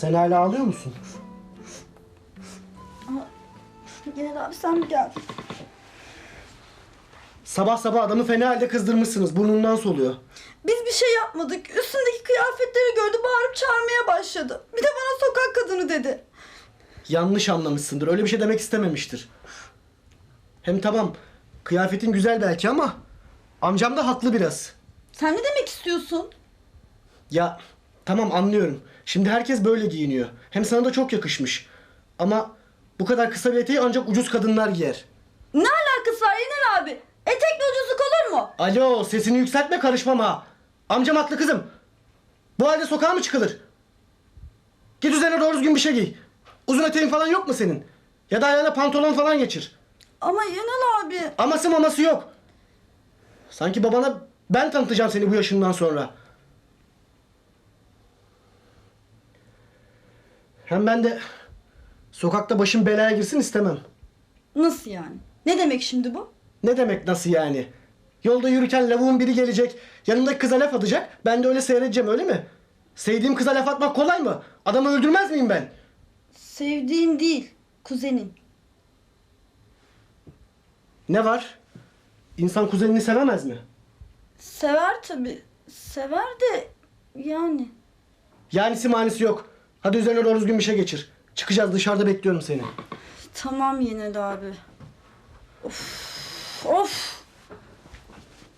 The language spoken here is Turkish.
Sen hala ağlıyor musun? Yine de abi sen mi geldin? Sabah sabah adamı fena halde kızdırmışsınız. Burnundan soluyor. Biz bir şey yapmadık. Üstündeki kıyafetleri gördü bağırıp çağırmaya başladı. Bir de bana sokak kadını dedi. Yanlış anlamışsındır. Öyle bir şey demek istememiştir. Hem tamam kıyafetin güzel belki ama amcam da haklı biraz. Sen ne demek istiyorsun? Ya tamam anlıyorum. Şimdi herkes böyle giyiniyor. Hem sana da çok yakışmış. Ama bu kadar kısa bir eteği ancak ucuz kadınlar giyer. Ne alakası var Yener abi? Etekle ucuzluk olur mu? Alo sesini yükseltme karışmam ha. Amcam haklı kızım. Bu halde sokağa mı çıkılır? Git üzerine doğru düzgün bir şey giy. Uzun eteğin falan yok mu senin? Ya da ayağına pantolon falan geçir. Ama Yener abi. Aması maması yok. Sanki babana ben tanıtacağım seni bu yaşından sonra. Hem ben de sokakta başım belaya girsin istemem. Nasıl yani? Ne demek şimdi bu? Ne demek nasıl yani? Yolda yürürken lavuğun biri gelecek, yanındaki kıza laf atacak. Ben de öyle seyredeceğim öyle mi? Sevdiğim kıza laf atmak kolay mı? Adamı öldürmez miyim ben? Sevdiğin değil, kuzenin. Ne var? İnsan kuzenini sevemez mi? Sever tabi. Sever de yani. Yanisi manisi yok. Hadi üzerine doğru düzgün bir şey geçir. Çıkacağız dışarıda bekliyorum seni. Tamam Yener abi. Of. Of.